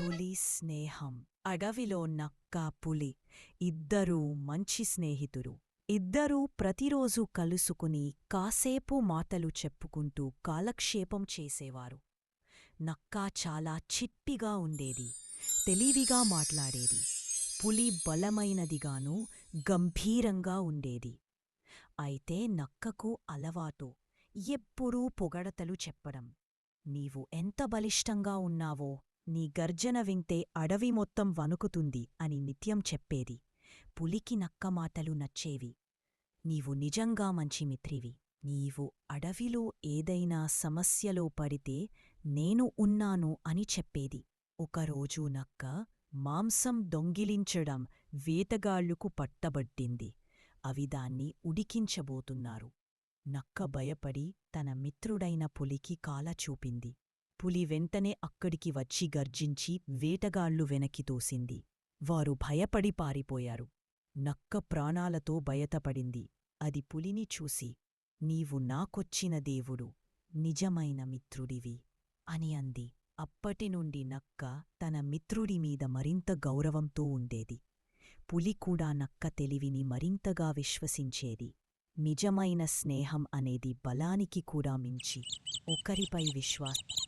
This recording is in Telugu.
పులి స్నేహం. అడవిలో నక్క పులి. ఇద్దరూ మంచి స్నేహితురు ఇద్దరూ ప్రతిరోజు కలుసుకుని కాసేపు మాటలు చెప్పుకుంటూ కాలక్షేపం చేసేవారు. నక్క చాలా చిట్టిగా ఉండేది. తెలివిగా మాట్లాడేది. పులి బలమైనదిగాను గంభీరంగా ఉండేది. అయితే నక్కకు అలవాటు. ఎప్పుడూ పొగడతలు చెప్పడం. నీవు ఎంత బలిష్టంగా ఉన్నావో నీ గర్జన వింటే అడవి మొత్తం వణుకుతుంది అని నిత్యం చెప్పేది. పులికి నక్క మాటలు నచ్చేవి. నీవు నిజంగా మంచి మిత్రివి. నీవు అడవిలో ఏదైనా సమస్యలో పడితే నేను ఉన్నాను అని చెప్పేది. ఒకరోజు నక్క మాంసం దొంగిలించడం వేతగాళ్ళుకు పట్టబట్టింది. అవి దాన్ని ఉడికించబోతున్నారు. నక్క భయపడి తన మిత్రుడైన పులికి కాల చూపింది పులి వెంటనే అక్కడికి వచ్చి గర్జించి వేటగాళ్ళు వెనక్కి తోసింది. వారు భయపడి పారిపోయారు. నక్క ప్రాణాలతో బయటపడింది అది పులిని చూసి నీవు నాకొచ్చిన దేవుడు నిజమైన మిత్రుడివి అని అంది. అప్పటినుండి నక్క తన మిత్రుడి మీద మరింత గౌరవంతో ఉండేది. పులి కూడా నక్క తెలివిని మరింతగా విశ్వసించేది. నిజమైన స్నేహం అనేది బలానికి కూడా మించి ఒకరిపై విశ్వాసం